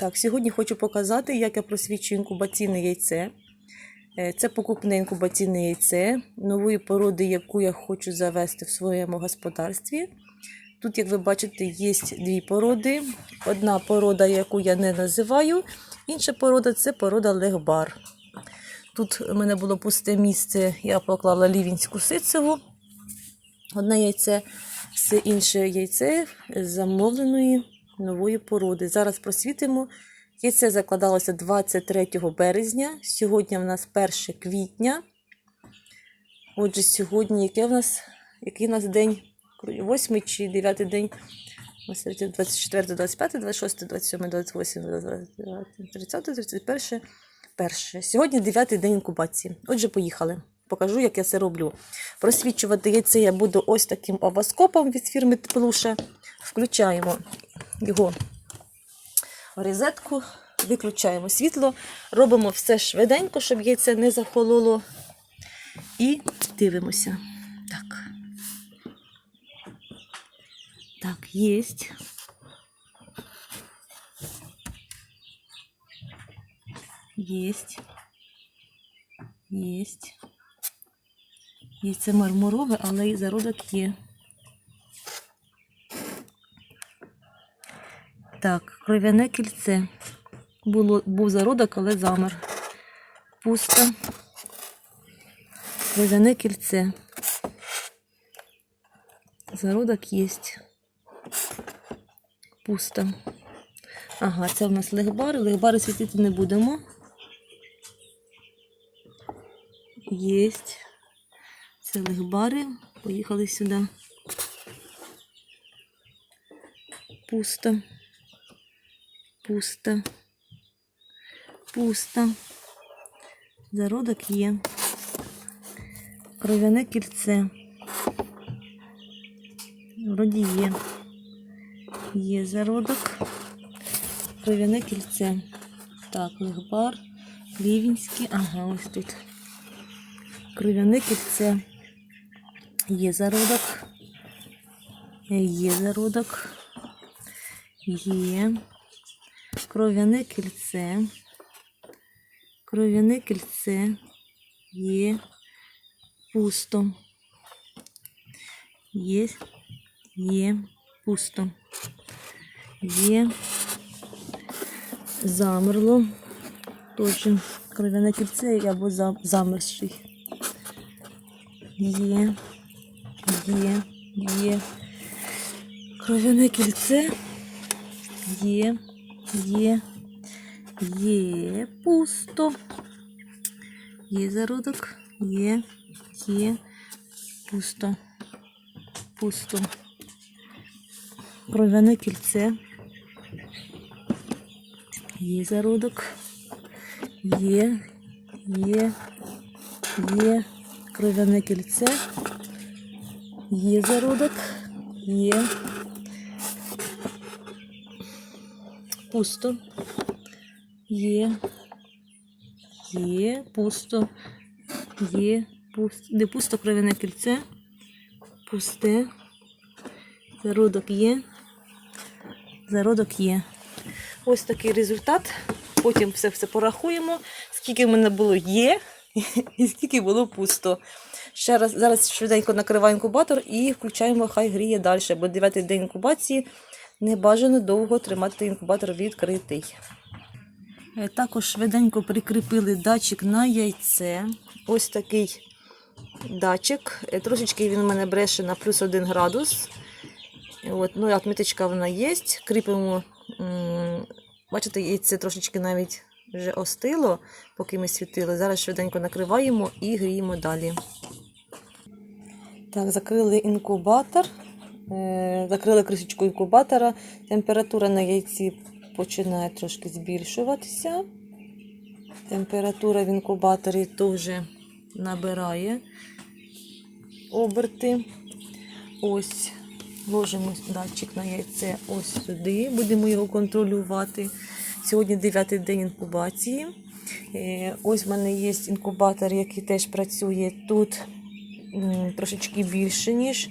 Так, сьогодні хочу показати, як я просвічую інкубаційне яйце. Е, Це покупне інкубаційне яйце нової породи, яку я хочу завести в своєму господарстві. Тут, як ви бачите, є дві породи. Одна порода, яку я не називаю, інша порода це порода легбар. Тут у мене було пусте місце, я поклала лівінську ситцеву. Одне яйце, все інше яйце замовленої нової породи. Зараз просвітимо. Яйце закладалося 23 березня. Сьогодні в нас 1 квітня. Отже, сьогодні який у нас, який у нас день? 8 чи 9 день? 24, 25, 26, 27, 28, 29, 30, 31, 1. Сьогодні 9 день інкубації. Отже, поїхали. Покажу, як я це роблю. Просвічувати яйце я буду ось таким овоскопом від фірми Теплуша. Включаємо його розетку, виключаємо світло, робимо все швиденько, щоб яйце не захололо. І дивимося. Так. Так, єсть. Єсть. Єсть. Яйце мармурове, але і зародок є. Так, кров'яне кільце. Було, був зародок, але замер. Пусто. Кров'яне кільце. Зародок є. Пусто. Ага, це в нас легбари. Легбари світити не будемо. Єсть. Це легбари. Поїхали сюди. Пусто. Пусто. Пусто. Зародок є. Кров'яне кільце. Вроді є. Є зародок. Кров'яне кільце. Так, легбар, лівінський. Ага, ось тут. Кров'яне кільце. Є зародок. Є зародок. Є. Кров'яне кільце. Кров'яне кільце. Є. Пусто. Є. Є. Пусто. Є. Замерло. Точно. Кров'яне кільце або замерзший. Є. Є. Є. Кров'яне кільце. Є. Є. Є. Пусто. Є зародок. Є. Є. Пусто. Пусто. Кров'яне кільце. Є зародок. Є. Є. Є. Кров'яне кільце. Є зародок. Є. Пусто. Є. Є. Пусто. Є. Пусто. Не пусто кров'яне кільце. Пусте. Зародок є. Зародок є. Ось такий результат. Потім все все порахуємо, скільки в мене було є і скільки було пусто. Ще раз зараз швиденько накриваю інкубатор і включаємо, хай гріє далі, бо 9 день інкубації не бажано довго тримати інкубатор відкритий. Е, Також швиденько прикріпили датчик на яйце. Ось такий датчик. Е, Трошечки він у мене бреше на плюс 1 градус. От, ну, отміточка вона є. Кріпимо, бачите, яйце трошечки навіть вже остило, поки ми світили. Зараз швиденько накриваємо і гріємо далі. Так, закрили інкубатор. Закрили кришечку інкубатора. Температура на яйці починає трошки збільшуватися. Температура в інкубаторі теж набирає оберти. Ось ложимо датчик на яйце ось сюди. Будемо його контролювати. Сьогодні 9 день інкубації. Е, Ось в мене є інкубатор, який теж працює тут трошечки більше, ніж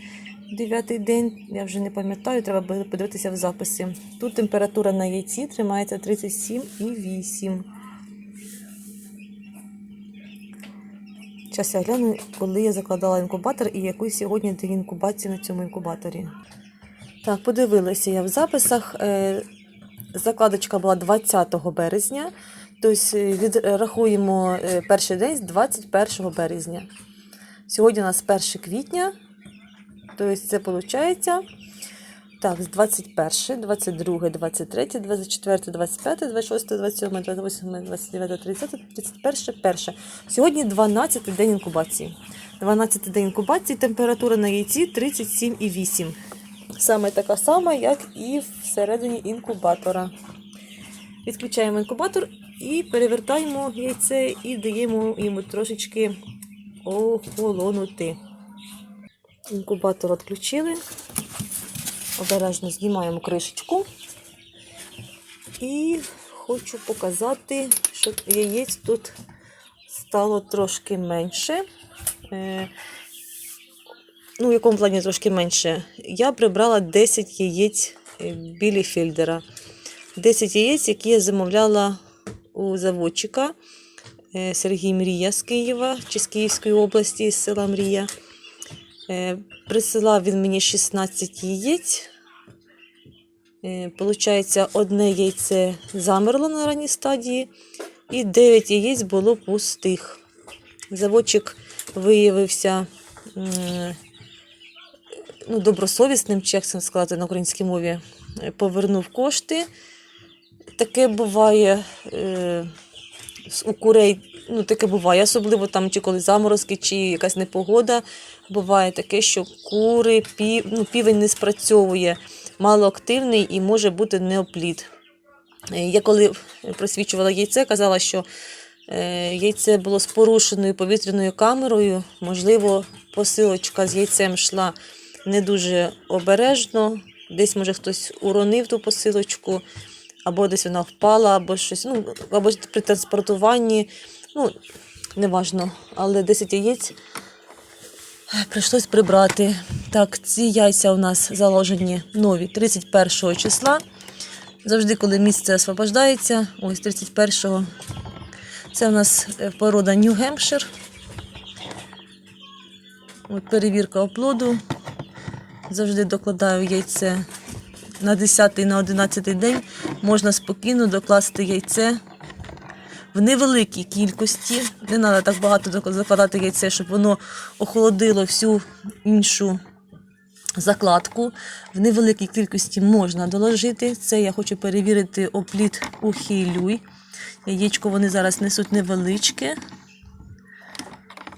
дев'ятий день, я вже не пам'ятаю, треба подивитися в записи. Тут температура на яйці тримається 37,8. Зараз я гляну, коли я закладала інкубатор і який сьогодні день інкубації на цьому інкубаторі. Так, подивилася я в записах. Е, Закладочка була 20 березня. Тобто відрахуємо е, перший день з 21 березня. Сьогодні у нас 1 квітня. Тобто це виходить. Так, з 21, 22, 23, 24, 25, 26, 27, 28, 29, 30, 31, 1. Сьогодні 12 день інкубації. 12 день інкубації, температура на яйці 37,8. Саме така сама, як і всередині інкубатора. Відключаємо інкубатор і перевертаємо яйце і даємо йому трошечки охолонути. Інкубатор відключили. Обережно знімаємо кришечку. І хочу показати, що яєць тут стало трошки менше. Е, Ну, в якому плані трошки менше. Я прибрала 10 яєць е, білі фільдера. 10 яєць, які я замовляла у заводчика е, Сергій Мрія з Києва чи з Київської області, з села Мрія. Е, Присилав він мені 16 яєць. Е, Получається, одне яйце замерло на ранній стадії, і 9 яєць було пустих. Заводчик виявився ну, добросовісним, це сказати на українській мові, повернув кошти. Таке буває е, у курей, ну таке буває, особливо там, чи коли заморозки, чи якась непогода. Буває таке, що кури, пів, ну, півень не спрацьовує, малоактивний і може бути неоплід. Е, Я коли просвічувала яйце, казала, що е, яйце було з порушеною повітряною камерою. Можливо, посилочка з яйцем йшла не дуже обережно. Десь, може, хтось уронив ту посилочку, або десь вона впала, або щось, ну, або при транспортуванні. Ну, неважно, але 10 яєць прийшлось прибрати. Так, ці яйця у нас заложені нові 31 числа. Завжди, коли місце освобождається, ось 31-го. Це у нас е, порода. От перевірка оплоду. Завжди докладаю яйце на 10 на 11 день. Можна спокійно докласти яйце в невеликій кількості. Не треба так багато закладати яйце, щоб воно охолодило всю іншу закладку. В невеликій кількості можна доложити. Це я хочу перевірити опліт у хейлюй. Яєчко вони зараз несуть невеличке,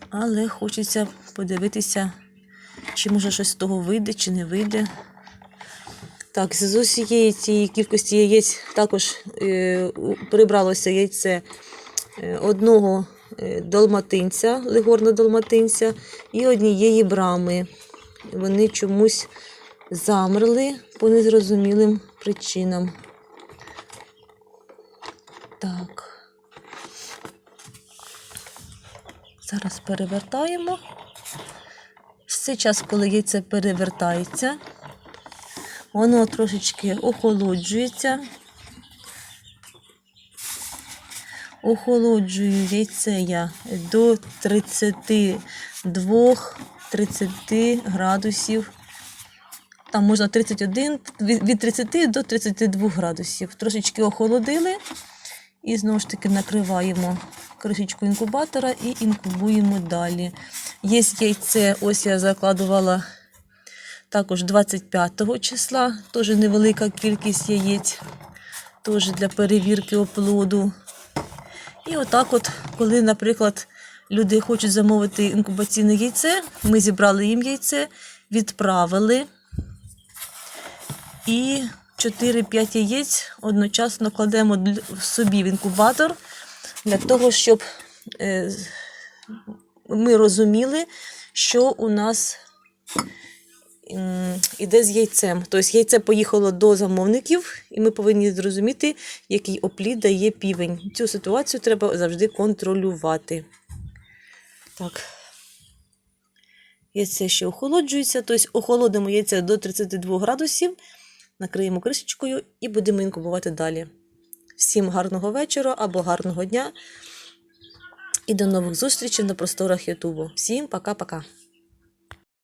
але хочеться подивитися, чи може щось з того вийде, чи не вийде. Так, з усієї цієї кількості яєць також е, прибралося яйце е, одного е, долматинця, легорна долматинця і однієї брами. Вони чомусь замерли по незрозумілим причинам. Так. Зараз перевертаємо. В цей час, коли яйце перевертається, воно трошечки охолоджується. Охолоджую яйце я до 32-30 градусів. Там можна 31, від від 30 до 32 градусів. Трошечки охолодили. І знову ж таки накриваємо кришечку інкубатора і інкубуємо далі. Є яйце, ось я закладувала також 25 числа, теж невелика кількість яєць, теж для перевірки оплоду. І отак, от, коли, наприклад, люди хочуть замовити інкубаційне яйце, ми зібрали їм яйце, відправили. І 4-5 яєць одночасно кладемо собі в інкубатор для того, щоб е, ми розуміли, що у нас іде з яйцем. Тобто яйце поїхало до замовників, і ми повинні зрозуміти, який оплід дає півень. Цю ситуацію треба завжди контролювати. Так. Яйце ще охолоджується, тобто охолодимо яйце до 32 градусів, накриємо кришечкою і будемо інкубувати далі. Всім гарного вечора або гарного дня. І до нових зустрічей на просторах Ютубу. Всім пока-пока.